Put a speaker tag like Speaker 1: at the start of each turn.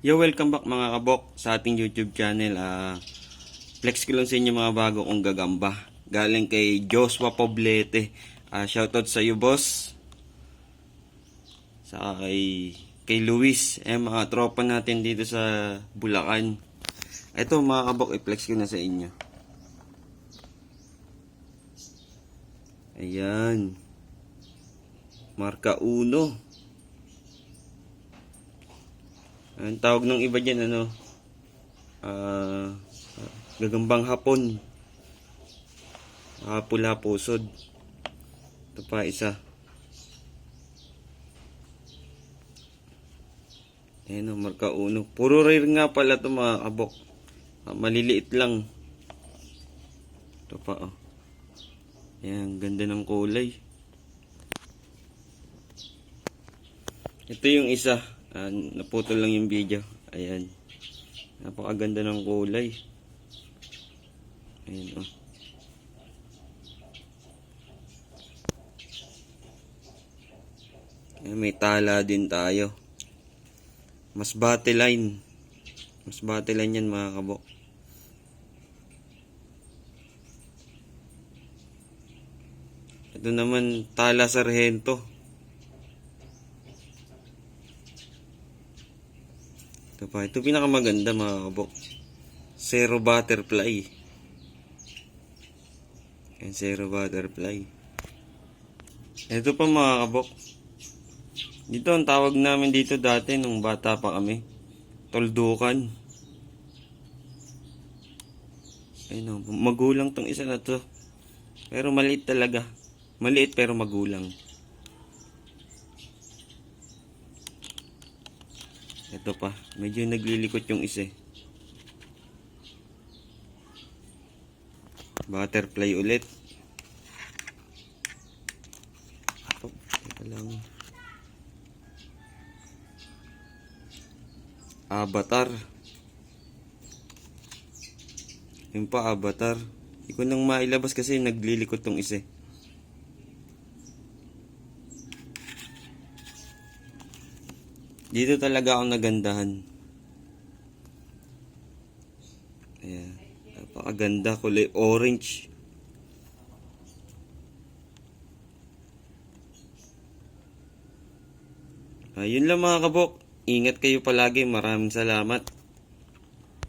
Speaker 1: Yo, welcome back mga kabok sa ating YouTube channel. Ah, flex ko lang sa inyo mga bago kong gagamba. Galing kay Joshua Poblete. Ah, shoutout sa iyo, boss. Sa kay kay Luis, eh mga tropa natin dito sa Bulacan. Ito mga kabok, i-flex ko na sa inyo. Ayan. Marka 1. Ang tawag ng iba dyan, ano, ah, gagambang hapon. Ah, pula pusod. Ito pa isa. Ayan o, marka uno. Puro rare nga pala ito mga kabok. Ah, maliliit lang. Ito pa oh. Ayan, ganda ng kulay. Ito yung isa. Ah, naputol lang yung video. Ayan. Napakaganda ng kulay. Ayan oh. Ayan, may tala din tayo. Mas bate line. Mas bate line yan mga kabok. Ito naman tala sarhento. Ito pa. Ito pinakamaganda mga kabok. Zero butterfly. Ayan, zero butterfly. Ito pa mga kabok. Dito ang tawag namin dito dati nung bata pa kami. Toldukan. Ayun o, magulang tong isa na to. Pero maliit talaga. Maliit pero magulang. Ito pa, medyo naglilikot yung isa. eh. Butterfly ulit. Oh, teka lang. Avatar. Yung pa, avatar. Hindi ko nang mailabas kasi naglilikot tong isa. Dito talaga ako nagandahan. Ayan. Napakaganda. Kulay orange. Ayun lang mga kabok. Ingat kayo palagi. Maraming salamat.